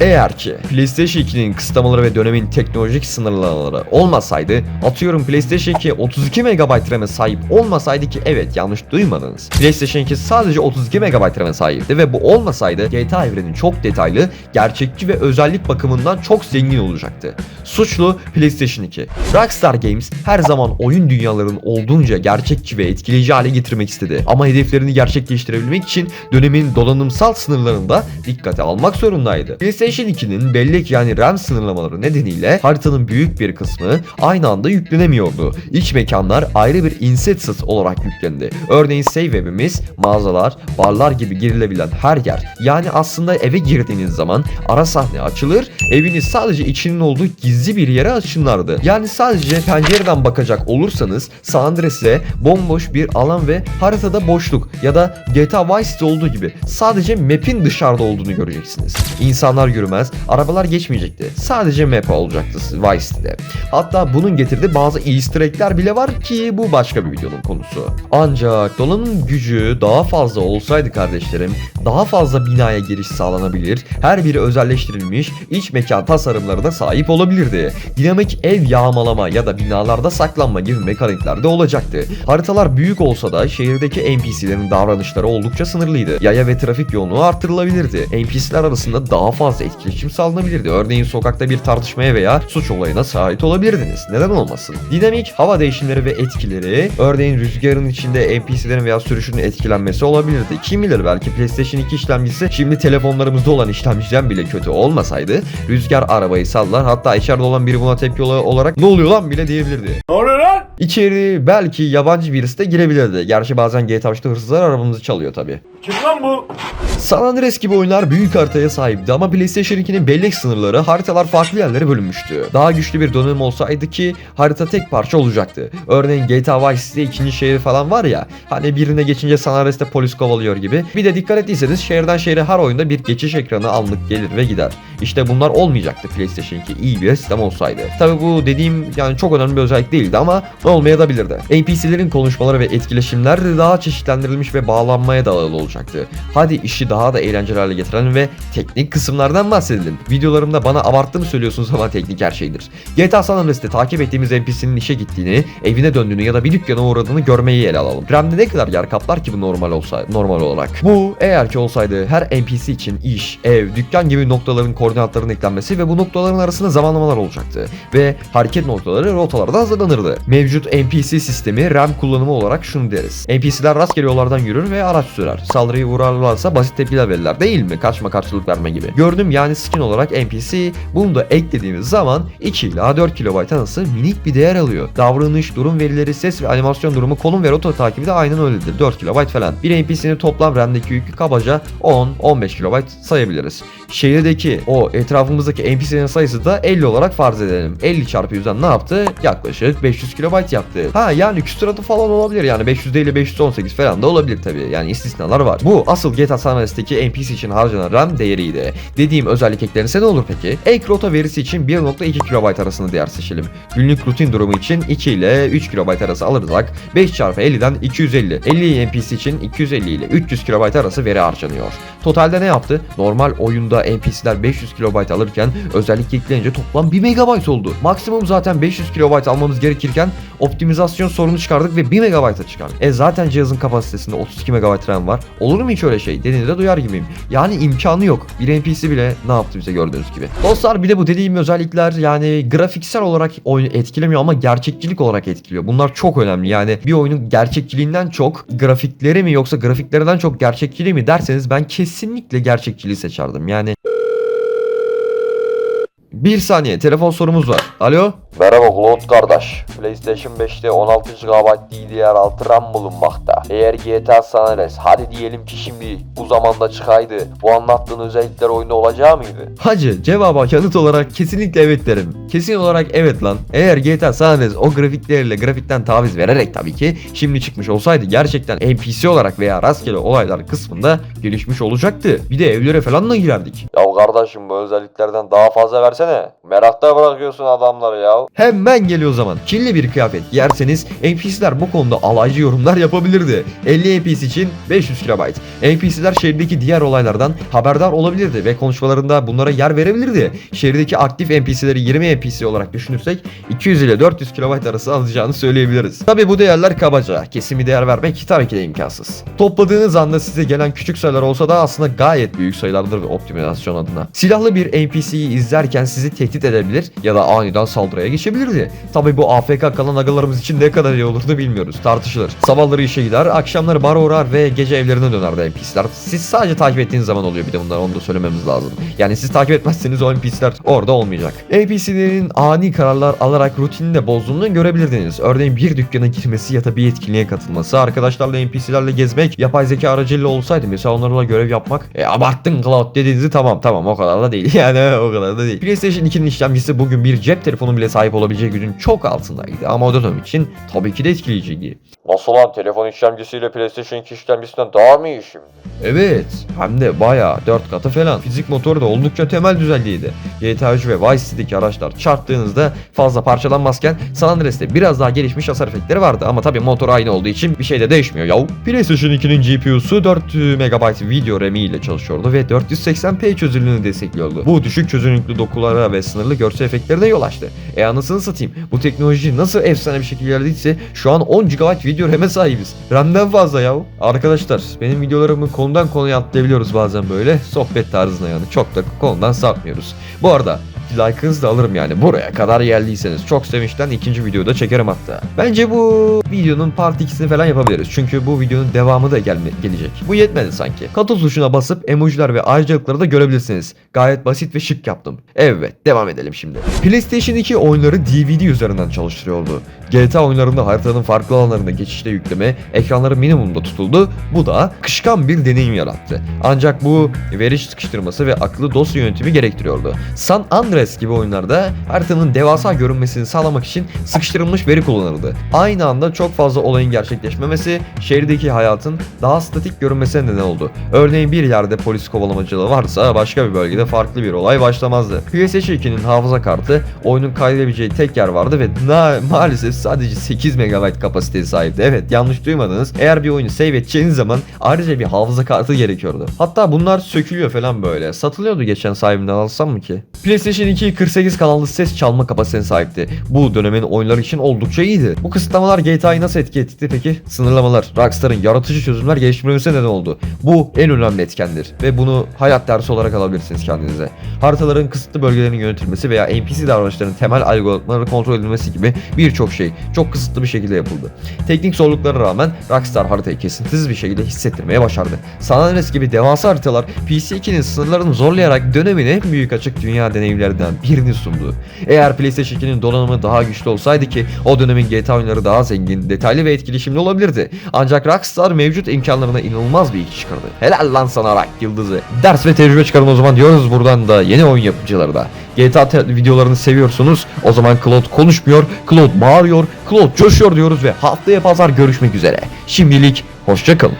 Eğer ki PlayStation 2'nin kısıtlamaları ve dönemin teknolojik sınırlamaları olmasaydı, atıyorum PlayStation 2 32 MB RAM'e sahip olmasaydı ki evet yanlış duymadınız. PlayStation 2 sadece 32 MB RAM'e sahipti ve bu olmasaydı GTA evreni çok detaylı, gerçekçi ve özellik bakımından çok zengin olacaktı. Suçlu PlayStation 2. Rockstar Games her zaman oyun dünyalarının olduğunca gerçekçi ve etkileyici hale getirmek istedi. Ama hedeflerini gerçekleştirebilmek için dönemin donanımsal sınırlarını da dikkate almak zorundaydı. PlayStation 2'nin bellek yani RAM sınırlamaları nedeniyle haritanın büyük bir kısmı aynı anda yüklenemiyordu. İç mekanlar ayrı bir inset olarak yüklendi. Örneğin save evimiz, mağazalar, barlar gibi girilebilen her yer. Yani aslında eve girdiğiniz zaman ara sahne açılır, eviniz sadece içinin olduğu gizli bir yere açınlardı. Yani sadece pencereden bakacak olursanız San Andreas'te bomboş bir alan ve haritada boşluk ya da GTA Vice City olduğu gibi sadece map'in dışarıda olduğunu göreceksiniz. İnsanlar yürümez, arabalar geçmeyecekti. Sadece map olacaktı Vice City'de. Hatta bunun getirdiği bazı easter egg'ler bile var ki bu başka bir videonun konusu. Ancak dolanın gücü daha fazla olsaydı kardeşlerim, daha fazla binaya giriş sağlanabilir, her biri özelleştirilmiş iç mekan tasarımlarına sahip olabilirdi. Dinamik ev yağmalama ya da binalarda saklanma gibi mekanikler de olacaktı. Haritalar büyük olsa da şehirdeki NPC'lerin davranışları oldukça sınırlıydı. Yaya ve trafik yoğunluğu artırılabilirdi. NPC'ler arasında daha fazla etkileşim sağlanabilirdi. Örneğin sokakta bir tartışmaya veya suç olayına şahit olabilirdiniz. Neden olmasın? Dinamik hava değişimleri ve etkileri, örneğin rüzgarın içinde NPC'lerin veya sürüşünün etkilenmesi olabilirdi. Kim bilir belki PlayStation 2 işlemcisi şimdi telefonlarımızda olan işlemciden bile kötü olmasaydı rüzgar arabayı sallar hatta içeride olan biri buna tepki ola- olarak ne oluyor lan bile diyebilirdi. Ne? İçeri belki yabancı birisi de girebilirdi. Gerçi bazen GTA 5'te hırsızlar arabamızı çalıyor tabi. Kim lan bu? San Andreas gibi oyunlar büyük haritaya sahipti ama PlayStation 2'nin bellek sınırları haritalar farklı yerlere bölünmüştü. Daha güçlü bir donanım olsaydı ki harita tek parça olacaktı. Örneğin GTA Vice City'de ikinci şehir falan var ya hani birine geçince San Andreas'te polis kovalıyor gibi. Bir de dikkat ettiyseniz şehirden şehre her oyunda bir geçiş ekranı anlık gelir ve gider. İşte bunlar olmayacaktı PlayStation 2 iyi bir sistem olsaydı. Tabi bu dediğim yani çok önemli bir özellik değildi ama olmaya da bilirdi. NPC'lerin konuşmaları ve etkileşimler daha çeşitlendirilmiş ve bağlanmaya dayalı olacaktı. Hadi işi daha da eğlenceli hale getirelim ve teknik kısımlardan bahsedelim. Videolarımda bana abarttı mı söylüyorsunuz ama teknik her şeydir. GTA San Andreas'te takip ettiğimiz NPC'nin işe gittiğini, evine döndüğünü ya da bir dükkana uğradığını görmeyi ele alalım. RAM'de ne kadar yer kaplar ki bu normal olsa normal olarak. Bu eğer ki olsaydı her NPC için iş, ev, dükkan gibi noktaların koordinatlarının eklenmesi ve bu noktaların arasında zamanlamalar olacaktı. Ve hareket noktaları rotalarda hazırlanırdı. Mevcut NPC sistemi RAM kullanımı olarak şunu deriz. NPC'ler rastgele yollardan yürür ve araç sürer. Saldırıyı uğrarlarsa basit tepkiler verirler değil mi? Kaçma karşılık verme gibi. Gördüm yani skin olarak NPC bunu da eklediğimiz zaman 2 ila 4 KB arası minik bir değer alıyor. Davranış, durum verileri, ses ve animasyon durumu, konum ve rota takibi de aynen öyledir. 4 KB falan. Bir NPC'nin toplam RAM'deki yükü kabaca 10-15 KB sayabiliriz. Şehirdeki o etrafımızdaki NPC'lerin sayısı da 50 olarak farz edelim. 50 çarpı 100'den ne yaptı? Yaklaşık 500 KB yaptı. Ha yani küsuratı falan olabilir yani 500 değil 518 falan da olabilir tabii. Yani istisnalar var. Bu asıl GTA San Andreas'taki NPC için harcanan RAM değeriydi. Dediğim özellik eklenirse ne olur peki? Ek rota verisi için 1.2 KB arasında değer seçelim. Günlük rutin durumu için 2 ile 3 KB arası alırsak 5 çarpı 50'den 250. 50 NPC için 250 ile 300 KB arası veri harcanıyor. Totalde ne yaptı? Normal oyunda NPC'ler 500 KB alırken özellik ekleyince toplam 1 MB oldu. Maksimum zaten 500 KB almamız gerekirken optimizasyon sorunu çıkardık ve 1 MB'a çıkardık. E zaten cihazın kapasitesinde 32 MB RAM var. Olur mu hiç öyle şey? Dediğinizde duyar gibiyim. Yani imkanı yok. Bir NPC bile ne yaptı bize gördüğünüz gibi. Dostlar bir de bu dediğim özellikler yani grafiksel olarak oyunu etkilemiyor ama gerçekçilik olarak etkiliyor. Bunlar çok önemli. Yani bir oyunun gerçekçiliğinden çok grafikleri mi yoksa grafiklerinden çok gerçekçiliği mi derseniz ben kesinlikle gerçekçiliği seçerdim. Yani bir saniye telefon sorumuz var. Alo? Merhaba Cloud kardeş. PlayStation 5'te 16 GB DDR6 RAM bulunmakta. Eğer GTA San Andreas hadi diyelim ki şimdi bu zamanda çıkaydı. Bu anlattığın özellikler oyunda olacağı mıydı? Hacı cevaba yanıt olarak kesinlikle evet derim. Kesin olarak evet lan. Eğer GTA San Andreas o grafikleriyle grafikten taviz vererek tabii ki şimdi çıkmış olsaydı gerçekten NPC olarak veya rastgele olaylar kısmında gelişmiş olacaktı. Bir de evlere falan da girerdik. Ya kardeşim bu özelliklerden daha fazla versen söylesene. Merakta bırakıyorsun adamları ya. Hemen geliyor o zaman. Kirli bir kıyafet giyerseniz NPC'ler bu konuda alaycı yorumlar yapabilirdi. 50 NPC için 500 KB. NPC'ler şehirdeki diğer olaylardan haberdar olabilirdi ve konuşmalarında bunlara yer verebilirdi. Şehirdeki aktif NPC'leri 20 NPC olarak düşünürsek 200 ile 400 KB arası alacağını söyleyebiliriz. Tabi bu değerler kabaca. Kesin bir değer vermek tabii ki de imkansız. Topladığınız anda size gelen küçük sayılar olsa da aslında gayet büyük sayılardır ve optimizasyon adına. Silahlı bir NPC'yi izlerken sizi tehdit edebilir ya da aniden saldırıya geçebilirdi. Tabi bu AFK kalan agalarımız için ne kadar iyi olurdu bilmiyoruz. Tartışılır. Sabahları işe gider, akşamları bara uğrar ve gece evlerine dönerdi NPC'ler. Siz sadece takip ettiğiniz zaman oluyor bir de bunlar onu da söylememiz lazım. Yani siz takip etmezseniz o NPC'ler orada olmayacak. NPC'lerin ani kararlar alarak rutinini de bozduğunu görebilirdiniz. Örneğin bir dükkana girmesi ya da bir etkinliğe katılması, arkadaşlarla NPC'lerle gezmek, yapay zeka aracılığıyla olsaydı mesela onlarla görev yapmak. E abarttın Cloud dediğinizi tamam tamam o kadar da değil. Yani o kadar da değil. PlayStation 2'nin işlemcisi bugün bir cep telefonu bile sahip olabileceği gücün çok altındaydı ama o dönem için tabii ki de etkileyiciydi. Nasıl lan telefon işlemcisiyle PlayStation 2 işlemcisinden daha mı iyi şimdi? Evet hem de bayağı 4 katı falan. Fizik motoru da oldukça temel düzeydeydi. GTA 3 ve Vice City'deki araçlar çarptığınızda fazla parçalanmazken San Andreas'te biraz daha gelişmiş hasar efektleri vardı ama tabii motor aynı olduğu için bir şey de değişmiyor yahu. PlayStation 2'nin GPU'su 4 MB video RAM ile çalışıyordu ve 480p çözünürlüğünü destekliyordu. Bu düşük çözünürlüklü dokulara ve sınırlı görsel efektlerine yol açtı. E anasını satayım bu teknoloji nasıl efsane bir şekilde ilerlediyse şu an 10 GB video RAM'e sahibiz. RAM'den fazla yahu. Arkadaşlar benim videolarımı konudan konuya atlayabiliyoruz bazen böyle sohbet tarzına yani çok da konudan sapmıyoruz. Bu arada like'ınızı da alırım yani buraya kadar geldiyseniz çok sevinçten ikinci videoda çekerim hatta. Bence bu videonun part 2'sini falan yapabiliriz çünkü bu videonun devamı da gelme gelecek. Bu yetmedi sanki. Katıl tuşuna basıp emojiler ve ayrıcalıkları da görebilirsiniz. Gayet basit ve şık yaptım. Evet devam edelim şimdi. PlayStation 2 oyunları DVD üzerinden çalıştırıyordu. GTA oyunlarında haritanın farklı alanlarında geçişte yükleme ekranları minimumda tutuldu. Bu da kışkan bir deneyim yarattı. Ancak bu veri sıkıştırması ve akıllı dosya yönetimi gerektiriyordu. San Andreas gibi oyunlarda haritanın devasa görünmesini sağlamak için sıkıştırılmış veri kullanıldı. Aynı anda çok fazla olayın gerçekleşmemesi şehirdeki hayatın daha statik görünmesine neden oldu. Örneğin bir yerde polis kovalamacılığı varsa başka bir bölgede farklı bir olay başlamazdı. PlayStation 2'nin hafıza kartı oyunun kaydedebileceği tek yer vardı ve maalesef sadece 8 MB kapasiteye sahipti. Evet yanlış duymadınız. Eğer bir oyunu save edeceğiniz zaman ayrıca bir hafıza kartı gerekiyordu. Hatta bunlar sökülüyor falan böyle. Satılıyordu geçen sahibinden alsam mı ki? PlayStation 2 48 kanallı ses çalma kapasitesine sahipti. Bu dönemin oyunları için oldukça iyiydi. Bu kısıtlamalar GTA'yı nasıl etki etti peki? Sınırlamalar, Rockstar'ın yaratıcı çözümler geliştirmesine neden oldu. Bu en önemli etkendir ve bunu hayat dersi olarak alabilirsiniz kendinize. Haritaların kısıtlı bölgelerinin yönetilmesi veya NPC davranışlarının temel algoritmaları kontrol edilmesi gibi birçok şey çok kısıtlı bir şekilde yapıldı. Teknik zorluklara rağmen Rockstar haritayı kesintisiz bir şekilde hissettirmeye başardı. San Andreas gibi devasa haritalar PC2'nin sınırlarını zorlayarak dönemin en büyük açık dünya deneyimlerinden birini sundu. Eğer PlayStation 2'nin donanımı daha güçlü olsaydı ki o dönemin GTA oyunları daha zengin, detaylı ve etkileşimli olabilirdi. Ancak Rockstar mevcut imkanlarına inanılmaz bir iş çıkardı. Helal lan sana Rock yıldızı. Ders ve tecrübe çıkarın o zaman diyoruz buradan da yeni oyun yapımcıları da. GTA videolarını seviyorsunuz. O zaman Cloud konuşmuyor, Cloud bağırıyor, Cloud coşuyor diyoruz ve haftaya pazar görüşmek üzere. Şimdilik hoşçakalın.